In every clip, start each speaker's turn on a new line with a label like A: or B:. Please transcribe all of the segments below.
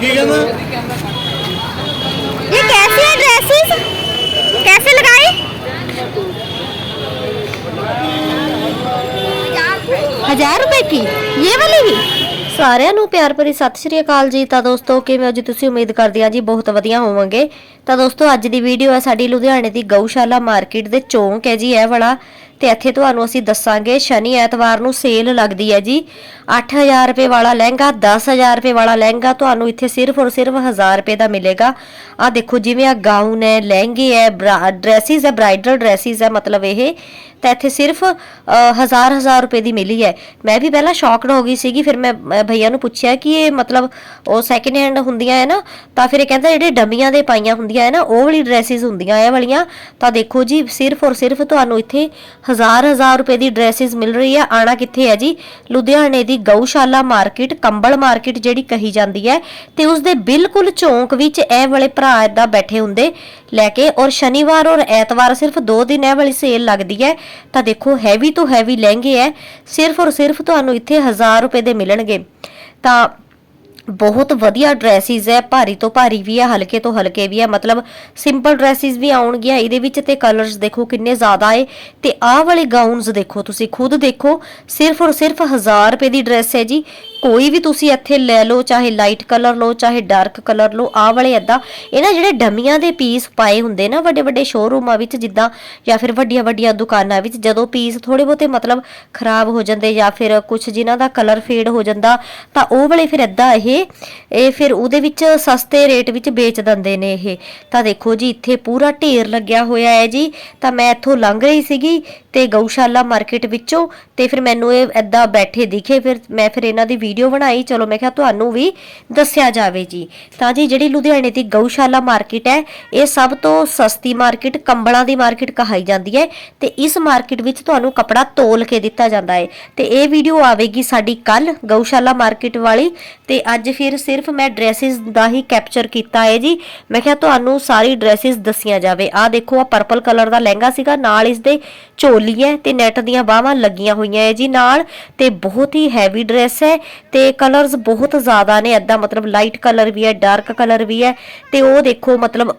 A: ਕੀ ਕਹਿੰਦਾ
B: ये कैसी है ड्रेसेस कैसे लगाई हजार रुपए की ये वाली भी ਸਾਰਿਆਂ ਨੂੰ ਪਿਆਰ ਭਰੀ ਸਤਿ ਸ਼੍ਰੀ ਅਕਾਲ ਜੀ ਤਾਂ ਦੋਸਤੋ ਕਿਵੇਂ ਹੋ ਜੀ ਤੁਸੀਂ ਉਮੀਦ ਕਰਦੇ ਆ ਜੀ ਬਹੁਤ ਵਧੀਆ ਹੋਵੋਗੇ ਤਾਂ ਦੋਸਤੋ ਅੱਜ ਦੀ ਵੀਡੀਓ ਹੈ ਸਾਡੀ ਲੁਧਿਆਣੇ ਦੀ ਗਊਸ਼ਾਲਾ ਮਾਰਕੀਟ ਦੇ ਚੌਂਕ ਹੈ ਜੀ ਇਹ ਵਾਲਾ ਤੇ ਇੱਥੇ ਤੁਹਾਨੂੰ ਅਸੀਂ ਦੱਸਾਂਗੇ, ਸ਼ਨੀ ਐਤਵਾਰ ਨੂੰ ਸੇਲ ਲੱਗਦੀ ਹੈ ਜੀ। 8000 ਰੁਪਏ ਵਾਲਾ ਲਹਿੰਗਾ 10000 ਰੁਪਏ ਵਾਲਾ ਲਹਿੰਗਾ ਤੁਹਾਨੂੰ ਇੱਥੇ ਸਿਰਫ ਔਰ ਸਿਰਫ 1000 ਰੁਪਏ ਦਾ ਮਿਲੇਗਾ। ਆ ਦੇਖੋ ਜਿਵੇਂ ਆ ਗਾਊਨ ਹੈ, ਲਹਿੰਗੇ ਹੈ ਡਰੈਸਿਸ ਹੈ, ਬ੍ਰਾਈਡਲ ਡਰੈਸਿਸ ਹੈ, ਮਤਲਬ ਇਹ। ਤਾਂ ਇੱਥੇ ਸਿਰਫ ਹਜ਼ਾਰ ਹਜ਼ਾਰ ਰੁਪਏ ਦੀ ਮਿਲੀ ਹੈ। ਮੈਂ ਵੀ ਪਹਿਲਾਂ ਸ਼ੌਕਡ ਹੋ ਗਈ ਸੀਗੀ, ਫਿਰ ਮੈਂ ਭਈਆ ਨੂੰ ਪੁੱਛਿਆ ਕਿ ਇਹ ਮਤਲਬ ਉਹ ਸੈਕਿੰਡ ਹੈਂਡ ਹੁੰਦੀਆਂ ਹੈ ਨਾ, ਤਾਂ ਫਿਰ ਇਹ ਕਹਿੰਦਾ ਜਿਹੜੇ ਡੰਮੀਆਂ ਦੇ ਪਾਈਆਂ ਹੁੰਦੀਆਂ ਹੈ ਨਾ, ਉਹ ਵਾਲੀ ਡਰੈਸਿਸ ਹੁੰਦੀਆਂ, ਇਹ ਵਾਲੀਆਂ। ਤਾਂ ਦੇਖੋ ਜੀ, ਸਿਰਫ ਔਰ ਸਿਰਫ ਤੁਹਾਨੂੰ ਇੱਥੇ ਹਜ਼ਾਰ ਹਜ਼ਾਰ ਰੁਪਏ ਦੀ ਡਰੈਸਿਸ ਮਿਲ ਰਹੀ ਹੈ ਆਣਾ ਕਿੱਥੇ ਹੈ ਜੀ? ਲੁਧਿਆਣੇ ਦੀ ਗਊਸ਼ਾਲਾ ਮਾਰਕੀਟ, ਕੰਬਲ ਮਾਰਕੀਟ ਜਿਹੜੀ ਕਹੀ ਜਾਂਦੀ ਹੈ। ਤੇ ਉਸ ਦੇ ਬਿਲਕੁਲ ਚੌਂਕ ਵਿੱਚ ਇਹ ਵਾਲੇ ਭਰਾ ਏਦਾਂ ਬੈਠੇ ਹੁੰਦੇ ਲੈ ਕੇ ਔਰ ਸ਼ਨੀਵਾਰ ਔਰ ਐਤਵਾਰ ਸਿਰਫ 2 ਦਿਨ ਇਹ ਵਾਲੀ ਸੇਲ ਲੱਗਦੀ ਹੈ। ਤਾਂ ਦੇਖੋ ਹੈਵੀ ਤੋਂ ਹੈਵੀ ਲਹਿੰਗੇ ਹੈ। ਸਿਰਫ ਔਰ ਸਿਰਫ ਤੁਹਾਨੂੰ ਇੱਥੇ 1000 ਰੁਪਏ ਦੇ ਮਿਲਣਗੇ। ਤਾਂ ਬਹੁਤ ਵਧੀਆ ਡਰੈਸਿਸ ਹੈ, ਭਾਰੀ ਤੋਂ ਭਾਰੀ ਵੀ ਹੈ, ਹਲਕੇ ਤੋਂ ਹਲਕੇ ਵੀ ਹੈ, ਮਤਲਬ ਸਿੰਪਲ ਡਰੈਸਿਸ ਵੀ ਆਉਣਗੀਆਂ, ਇਹਦੇ ਵਿੱਚ ਤੇ ਕਲਰਸ ਦੇਖੋ ਕਿੰਨੇ ਜ਼ਿਆਦਾ ਏ ਤੇ ਆਹ ਵਾਲੇ ਗਾਊਨਸ ਦੇਖੋ ਤੁਸੀਂ ਖੁਦ ਦੇਖੋ, ਸਿਰਫ ਔਰ ਸਿਰਫ 1000 ਰੁਪਏ ਦੀ ਡਰੈਸ ਹੈ ਜੀ ਕੋਈ ਵੀ ਤੁਸੀਂ ਇੱਥੇ ਲੈ ਲਓ, ਚਾਹੇ ਲਾਈਟ ਕਲਰ ਲਓ, ਚਾਹੇ ਡਾਰਕ ਕਲਰ ਲਓ, ਆਹ ਵਾਲੇ ਏਦਾਂ, ਇਹ ਨਾ ਜਿਹੜੇ ਡਮੀਆਂ ਦੇ ਪੀਸ ਪਾਏ ਹੁੰਦੇ ਨਾ ਵੱਡੇ ਵੱਡੇ ਸ਼ੋਰੂਮਾਂ ਵਿੱਚ ਜਿੱਦਾਂ ਜਾਂ ਫਿਰ ਵੱਡੀਆਂ ਵੱਡੀਆਂ ਦੁਕਾਨਾਂ ਵਿੱਚ, ਜਦੋਂ ਪੀਸ ਥੋੜੇ ਬਹੁਤੇ ਮਤਲਬ ਖਰਾਬ ਹੋ ਜਾਂਦੇ ਜਾਂ ਫਿਰ ਕੁਝ ਜਿਨ੍ਹਾਂ ਦਾ ਕਲਰ ਫੇਡ ਹੋ ਜਾਂਦਾ, ਤਾਂ ਉਹ ਵਾਲੇ ਫਿਰ ਏਦਾਂ ਇਹ ਇਹ ਫਿਰ ਉਹਦੇ ਵਿੱਚ ਸਸਤੇ ਰੇਟ ਵਿੱਚ ਵੇਚ ਦਿੰਦੇ ਨੇ ਇਹ। ਤਾਂ ਦੇਖੋ ਜੀ, ਇੱਥੇ ਪੂਰਾ ਢੇਰ ਲੱਗਿਆ ਹੋਇਆ ਹੈ ਜੀ। ਤਾਂ ਮੈਂ ਇੱਥੋਂ ਲੰਘ ਰਹੀ ਸੀਗੀ ਤੇ ਗਊਸ਼ਾਲਾ ਮਾਰਕੀਟ ਵਿੱਚੋਂ ਤੇ ਫਿਰ ਮੈਨੂੰ ਇਹ ਏਦਾਂ ਬੈਠੇ ਦਿਖੇ, ਫਿਰ ਮੈਂ ਫਿਰ ਇਹਨਾਂ ਦੀ ਵੀਡੀਓ ਬਣਾਈ। ਚਲੋ ਮੈਂ ਕਿਹਾ ਤੁਹਾਨੂੰ ਵੀ ਦੱਸਿਆ ਜਾਵੇ ਜੀ। ਤਾਂ ਜੀ, ਜਿਹੜੀ ਲੁਧਿਆਣੇ ਦੀ ਗਊਸ਼ਾਲਾ ਮਾਰਕੀਟ ਹੈ, ਇਹ ਸਭ ਤੋਂ ਸਸਤੀ ਮਾਰਕੀਟ ਕੰਬਲਾਂ ਦੀ ਮਾਰਕੀਟ ਕਹਾਈ ਜਾਂਦੀ ਹੈ ਤੇ ਇਸ ਮਾਰਕੀਟ ਵਿੱਚ ਤੁਹਾਨੂੰ ਕਪੜਾ ਤੋਲ ਕੇ ਦਿੱਤਾ ਜਾਂਦਾ ਹੈ। ਤੇ ਇਹ ਵੀਡੀਓ ਆਵੇਗੀ ਸਾਡੀ ਕੱਲ ਗਊਸ਼ਾਲਾ ਮਾਰਕੀਟ ਵਾਲੀ ਤੇ ਅੱਜ ਫਿਰ ਸਿਰਫ ਮੈਂ ਡਰੈਸਿਸ ਦਾ ਹੀ ਕੈਪਚਰ ਕੀਤਾ ਹੈ ਜੀ। ਮੈਂ ਕਿਹਾ ਤੁਹਾਨੂੰ ਸਾਰੀ ਡਰੈਸਿਸ ਦੱਸੀਆਂ ਜਾਵੇ। ਆਹ ਦੇਖੋ ਆ ਪਰਪਲ ਕਲਰ ਦਾ ਲਹਿੰਗਾ ਸੀਗਾ, ਨਾਲ ਇਸ ਦੇ ਝੋਲੀ ਹੈ ਤੇ ਨੈਟ ਦੀਆਂ ਬਾਹਾਂ ਲੱਗੀਆਂ ਹੋਈਆਂ ਹੈ ਜੀ ਨਾਲ ਤੇ ਬਹੁਤ ਹੀ ਹੈਵੀ ਡਰੈਸ ਹੈ ਤੇ ਕਲਰਸ ਬਹੁਤ ਜ਼ਿਆਦਾ ਨੇ ਐਦਾਂ ਮਤਲਬ ਲਾਈਟ ਕਲਰ ਵੀ ਹੈ ਡਾਰਕ ਕਲਰ ਵੀ ਹੈ ਤੇ ਉਹ ਦੇਖੋ ਮਤਲਬ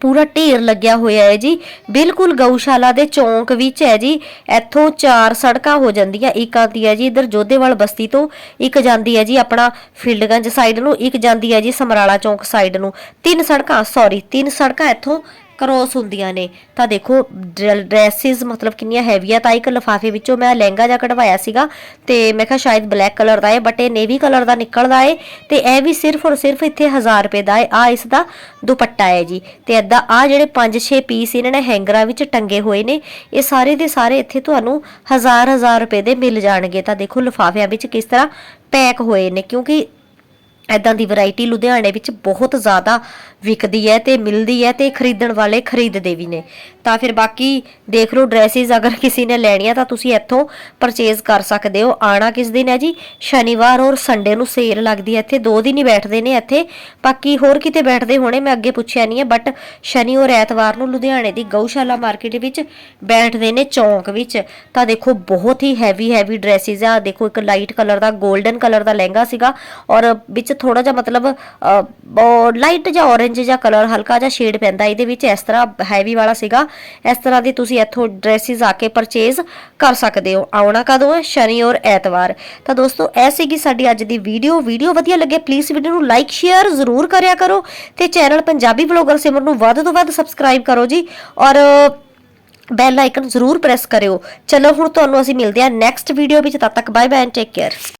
B: ਪੂਰਾ ਢੇਰ ਲੱਗਿਆ ਹੋਇਆ ਹੈ ਜੀ। ਬਿਲਕੁਲ ਗਊਸ਼ਾਲਾ ਦੇ ਚੌਂਕ ਵਿੱਚ ਹੈ ਜੀ। ਇੱਥੋਂ ਚਾਰ ਸੜਕਾਂ ਹੋ ਜਾਂਦੀਆਂ, ਇੱਕ ਆਉਂਦੀ ਹੈ ਜੀ ਇਧਰ ਜੋਧੇਵਾਲ ਬਸਤੀ ਤੋਂ, ਇੱਕ ਜਾਂਦੀ ਹੈ ਜੀ ਆਪਣਾ ਫੀਲਡਗੰਜ ਸਾਈਡ ਨੂੰ, ਇੱਕ ਜਾਂਦੀ ਹੈ ਜੀ ਸਮਰਾਲਾ ਚੌਂਕ ਸਾਈਡ ਨੂੰ। ਤਿੰਨ ਸੜਕਾਂ ਸੌਰੀ ਤਿੰਨ ਸੜਕਾਂ ਇੱਥੋਂ ਕ੍ਰੋਸ ਹੁੰਦੀਆਂ ਨੇ। ਤਾਂ ਦੇਖੋ ਡਰੈਸਿਸ ਮਤਲਬ ਕਿੰਨੀਆਂ ਹੈਵੀ ਤਾਂ ਇੱਕ ਲਫਾਫੇ ਵਿੱਚੋਂ ਮੈਂ ਲਹਿੰਗਾ ਜਾ ਕਢਵਾਇਆ ਸੀਗਾ ਤੇ ਮੈਂ ਕਿਹਾ ਸ਼ਾਇਦ ਬਲੈਕ ਕਲਰ ਦਾ ਹੈ ਬਟ ਇਹ ਨੇਵੀ ਕਲਰ ਦਾ ਨਿਕਲਦਾ ਹੈ ਤੇ ਇਹ ਵੀ ਸਿਰਫ ਔਰ ਸਿਰਫ ਇੱਥੇ 1000 ਰੁਪਏ ਦਾ ਹੈ ਆ ਇਸ ਦਾ ਦੁਪੱਟਾ ਹੈ ਜੀ। ਤੇ ਐਦਾਂ ਆ ਜਿਹੜੇ 5-6 ਪੀਸ ਇਹਨਾਂ ਨੇ ਹੈਂਗਰਾਂ ਵਿੱਚ ਟੰਗੇ ਹੋਏ ਨੇ, ਇਹ ਸਾਰੇ ਦੇ ਸਾਰੇ ਇੱਥੇ ਤੁਹਾਨੂੰ 1000-1000 ਰੁਪਏ ਦੇ ਮਿਲ ਜਾਣਗੇ। ਤਾਂ ਦੇਖੋ ਲਫਾਫਿਆਂ ਵਿੱਚ ਕਿਸ ਤਰ੍ਹਾਂ ਪੈਕ ਹੋਏ ਨੇ, ਕਿਉਂਕਿ ਐਦਾਂ ਦੀ ਵੈਰਾਈਟੀ ਲੁਧਿਆਣੇ ਵਿੱਚ ਬਹੁਤ ਜ਼ਿਆਦਾ ਵਿਕਦੀ ਹੈ ਤੇ ਮਿਲਦੀ ਹੈ ਤੇ ਖਰੀਦਣ ਵਾਲੇ ਖਰੀਦਦੇ ਵੀ ਨੇ। ਤਾਂ ਫਿਰ ਬਾਕੀ ਦੇਖ ਲਓ ਡਰੈਸਿਸ ਅਗਰ ਕਿਸੇ ਨੇ ਲੈਣੀਆਂ ਤਾਂ ਤੁਸੀਂ ਇੱਥੋਂ ਪਰਚੇਜ਼ ਕਰ ਸਕਦੇ ਹੋ। ਆਣਾ ਕਿਸ ਦਿਨ ਹੈ ਜੀ? ਸ਼ਨੀਵਾਰ ਔਰ ਸੰਡੇ ਨੂੰ ਸੇਲ ਲੱਗਦੀ ਹੈ ਇੱਥੇ। ਦੋ ਦਿਨ ਹੀ ਬੈਠਦੇ ਨੇ ਇੱਥੇ। ਬਾਕੀ ਹੋਰ ਕਿਤੇ ਬੈਠਦੇ ਹੋਣੇ ਮੈਂ ਅੱਗੇ ਪੁੱਛਿਆ ਨਹੀਂ ਹੈ ਬਟ ਸ਼ਨੀ ਔਰ ਐਤਵਾਰ ਨੂੰ ਲੁਧਿਆਣੇ ਦੀ ਗਊਸ਼ਾਲਾ ਮਾਰਕੀਟ ਵਿੱਚ ਬੈਠਦੇ ਨੇ ਚੌਂਕ ਵਿੱਚ। ਤਾਂ ਦੇਖੋ ਬਹੁਤ ਹੀ ਹੈਵੀ ਹੈਵੀ ਡਰੈਸਿਸ ਆ। ਦੇਖੋ ਇੱਕ ਲਾਈਟ ਕਲਰ ਦਾ 골ਡਨ ਕਲਰ ਦਾ ਲਹਿੰਗਾ ਸੀਗਾ ਔਰ ਵਿੱਚ ਥੋੜਾ ਜਿਹਾ ਮਤਲਬ ਲਾਈਟ ਜਾਂ orange ਜਾਂ ਕਲਰ ਹਲਕਾ ਜਿਹਾ ਸ਼ੇਡ ਪੈਂਦਾ, ਇਹਦੇ ਵਿੱਚ ਇਸ ਤਰ੍ਹਾਂ ਹੈਵੀ ਵਾਲਾ ਸੀਗਾ। ਇਸ ਤਰ੍ਹਾਂ ਦੀ ਤੁਸੀਂ ਇੱਥੋਂ ਡਰੈਸਿਸ ਆ ਕੇ ਪਰਚੇਜ਼ ਕਰ ਸਕਦੇ ਹੋ। ਆਉਣਾ ਕਦੋਂ ਹੈ? ਸ਼ਨੀ ਔਰ ਐਤਵਾਰ। ਤਾਂ ਦੋਸਤੋ, ਇਹ ਸੀਗੀ ਸਾਡੀ ਅੱਜ ਦੀ ਵੀਡੀਓ ਵੀਡੀਓ ਵਧੀਆ ਲੱਗੇ ਪਲੀਜ਼ ਵੀਡੀਓ ਨੂੰ ਲਾਈਕ ਸ਼ੇਅਰ ਜ਼ਰੂਰ ਕਰਿਆ ਕਰੋ ਤੇ ਚੈਨਲ ਪੰਜਾਬੀ ਵਲੌਗਰ ਸਿਮਰ ਨੂੰ ਵੱਧ ਤੋਂ ਵੱਧ ਸਬਸਕ੍ਰਾਈਬ ਕਰੋ ਜੀ। ਔਰ ਬੈਲ ਆਈਕਨ ਜ਼ਰੂਰ ਪ੍ਰੈਸ ਕਰਿਓ। ਚਲੋ, ਹੁਣ ਤੁਹਾਨੂੰ ਅਸੀਂ ਮਿਲਦੇ ਹਾਂ ਨੈਕਸਟ ਵੀਡੀਓ ਵਿੱਚ। ਤਦ ਤੱਕ bye bye and take care